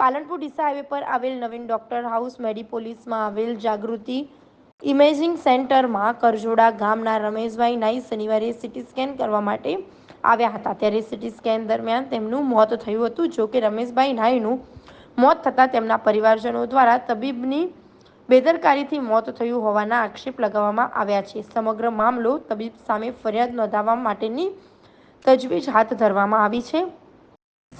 Palanpur Deesa highway પર આવેલ નવીન doctor house મેડિપોલિસમાં આવેલ જાગૃતિ ઇમેજિંગ સેન્ટરમાં કરજોડા ગામના રમેશભાઈ નાઈ શનિવારે સીટી સ્કેન કરવા માટે આવ્યા હતા. ત્યારે સીટી સ્કેન દરમિયાન તેમનું મોત થયું હતું. જો કે રમેશભાઈ નાઈનું મોત થતાં તેમના પરિવારજનો દ્વારા તબીબની બેદરકારીથી મોત થયું હોવાના આક્ષેપ લગાવવામાં આવ્યા છે. સમગ્ર મામલો તબીબ સામે ફરિયાદ નોંધાવવા માટેની તજવીજ હાથ ધરવામાં આવી છે.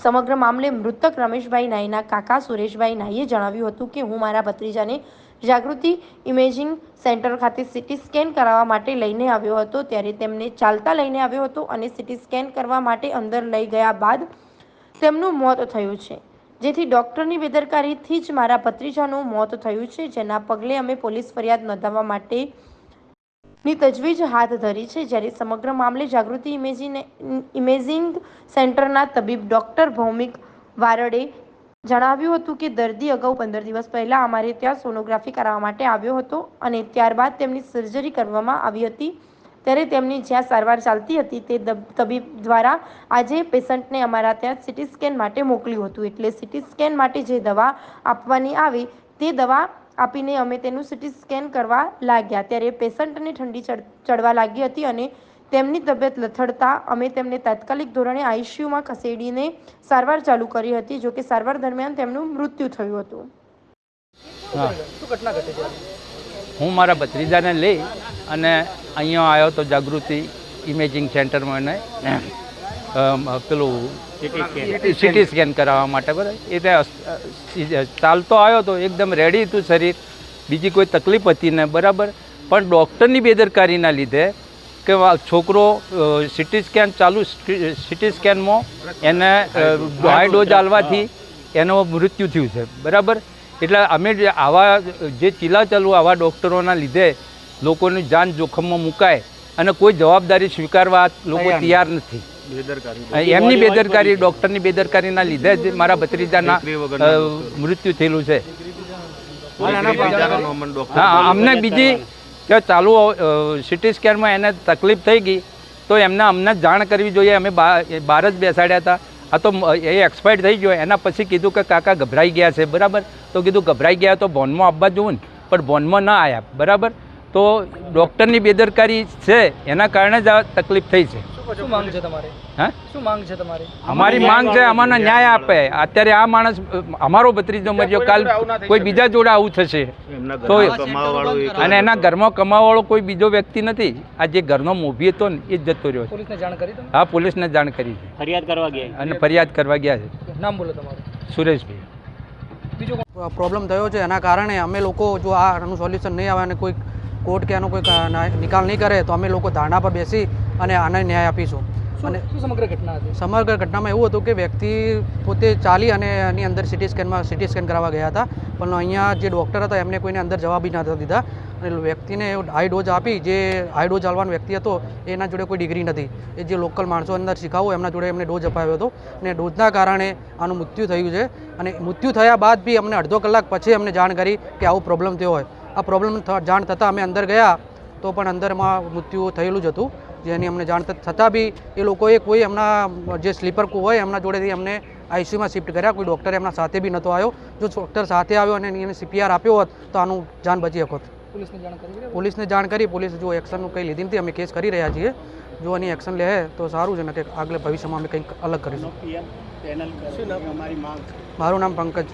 સમગ્ર મામલે મૃતક રમેશભાઈ નાઈના કાકા સુરેશભાઈ નાઈએ જણાવ્યું હતું કે હું મારા ભત્રીજાને જાગૃતિ ઇમેજિંગ સેન્ટર ખાતે સીટી સ્કેન કરાવવા માટે લઈને આવ્યો હતો. ત્યારે તેમને ચાલતા લઈને આવ્યો હતો અને સીટી સ્કેન કરવા માટે અંદર લઈ ગયા બાદ તેમનું મોત થયું છે. જેથી ડૉક્ટરની બેદરકારીથી જ મારા ભત્રીજાનું મોત થયું છે. જેના પગલે અમે પોલીસ ફરિયાદ નોંધાવવા માટે ની તજવીજ હાથ ધરી છે જ્યારે સમગ્ર મામલે જાગૃતિ ઇમેજીને ઇમેજિંગ સેન્ટરના તબીબ ડૉક્ટર ભૌમિક વારડે જણાવ્યું હતું કે દર્દી અગાઉ પંદર દિવસ પહેલાં અમારે ત્યાં સોનોગ્રાફી કરાવવા માટે આવ્યો હતો અને ત્યારબાદ તેમની સર્જરી કરવામાં આવી હતી. ત્યારે તેમની જ્યાં સારવાર ચાલતી હતી તે તબીબ દ્વારા આજે પેશન્ટને અમારા ત્યાં સિટી સ્કેન માટે મોકલ્યું હતું. એટલે સિટી સ્કેન માટે જે દવા આપવાની આવી તે દવા આપીને અમે તેનું સિટી સ્કેન કરવા લાગ્યા. ત્યારે પેશન્ટને ઠંડી ચડ- ચડવા લાગી હતી અને તેમની તબિયત લથડતા અમે તેમને તાત્કાલિક ધોરણે આઈસીયુમાં ખસેડીને સારવાર ચાલુ કરી હતી, જોકે સારવાર દરમિયાન તેમનું મૃત્યુ થયું હતું. હા. મારા ભત્રીજાને લઈ અને અહીંયા આવ્યો તો જાગૃતિ ઇમેજિંગ સેન્ટરમાં એને પેલું સિટી સ્કેન કરાવવા માટે બરાબર? એ ત્યાં ચાલતો આવ્યો તો એકદમ રેડી હતું શરીર. બીજી કોઈ તકલીફ હતી ને બરાબર? પણ ડૉક્ટરની બેદરકારીના લીધે કે છોકરો સિટી સ્કેન ચાલુ સિટી સ્કેનમાં એને હાઈ ડોઝ આલવાથી એનો મૃત્યુ થયું છે બરાબર? એટલે અમે જે આવા જે ચીલાચાલુ આવા ડૉક્ટરોના લીધે લોકોની જાન જોખમમાં મુકાય અને કોઈ જવાબદારી સ્વીકારવા લોકો તૈયાર નથી. એમની બેદરકારી ડૉક્ટરની બેદરકારીના લીધે જ મારા ભત્રીજાના મૃત્યુ થયેલું છે. હા અમને બીજી કે ચાલુ સિટી સ્કેનમાં એને તકલીફ થઈ ગઈ તો એમને અમને જાણ કરવી જોઈએ. અમે બા- બહાર જ બેસાડ્યા હતા. આ તો એ એક્સપાયર્ડ થઈ ગયો. એના પછી કીધું કે કાકા ગભરાઈ ગયા છે બરાબર? તો કીધું ગભરાઈ ગયા તો બોનમાં આવવા જોઉં ને પણ બોનમાં ના આવ્યા બરાબર? તો ડૉક્ટરની બેદરકારી છે એના કારણે જ આ તકલીફ થઈ છે. શું માંગ છે તમારે? હા? શું માંગ છે તમારી? અમારી માંગ છે અમારને ન્યાય આપે. અત્યારે આ માણસ અમારો ભત્રીજો મર્યો કાલ કોઈ બીજા જોડે આવું થશે. તો અને એના ઘરમાં કમાવાવાળો કોઈ બીજો વ્યક્તિ નથી. આ જે ઘરનો મોભી હતો ને એ જ જતો રહ્યો પોલીસને જાણ કરી હા પોલીસને જાણ કરી ફરિયાદ કરવા ગયા અને ફરિયાદ કરવા ગયા છે. નામ બોલો તમારું. સુરેશભાઈ. બીજું પ્રોબ્લેમ થયો છે. એના કારણે અમે લોકો જો આ આનું સોલ્યુશન નહીં આવે અને કોઈ કોર્ટ કે આનો કોઈ નિકાલ નહીં કરે તો અમે લોકો ધારણા પર બેસી અને આને ન્યાય આપીશું. અને શું સમગ્ર ઘટના હતી? સમગ્ર ઘટનામાં એવું હતું કે વ્યક્તિ પોતે ચાલી અને એની અંદર સિટી સ્કેનમાં સિટી સ્કેન કરાવવા ગયા હતા. પણ અહીંયા જે ડૉક્ટર હતા એમને કોઈને અંદર જવાબ બી નહોતા દીધા. અને વ્યક્તિને હાઈ ડોઝ આપી જે હાઈ ડોઝ આલવાનો વ્યક્તિ હતો એના જોડે કોઈ ડિગ્રી નથી. એ જે લોકલ માણસો અંદર શીખાવો એમના જોડે એમને ડોઝ અપાવ્યો હતો. અને ડોઝના કારણે આનું મૃત્યુ થયું છે. અને મૃત્યુ થયા બાદ બી અમને અડધો કલાક પછી અમને જાણ કરી કે આવો પ્રોબ્લેમ થયો હોય. આ પ્રોબ્લેમ જાણ થતાં અમે અંદર ગયા તો પણ અંદરમાં મૃત્યુ થયેલું જ હતું. જેની અમને જાણ થતાં બી એ લોકોએ કોઈ એમના જે સ્લીપર હોય એમના જોડેથી અમને આઈસીયુમાં શિફ્ટ કર્યા. કોઈ ડૉક્ટર એમના સાથે બી નહોતો આવ્યો. જો ડૉક્ટર સાથે આવ્યો અને એને સીપીઆર આપ્યો હોત તો આનું જાન બચી શકત. પોલીસને જાણ કરી પોલીસને જાણ કરી. પોલીસ જો એક્શનનું કંઈ લીધી નથી અમે કેસ કરી રહ્યા છીએ. જો એની એક્શન લે તો સારું છે ને કે આગળ ભવિષ્યમાં અમે કંઈક અલગ કરીશું. પેનલ અમારી માંગ મારું નામ પંકજ.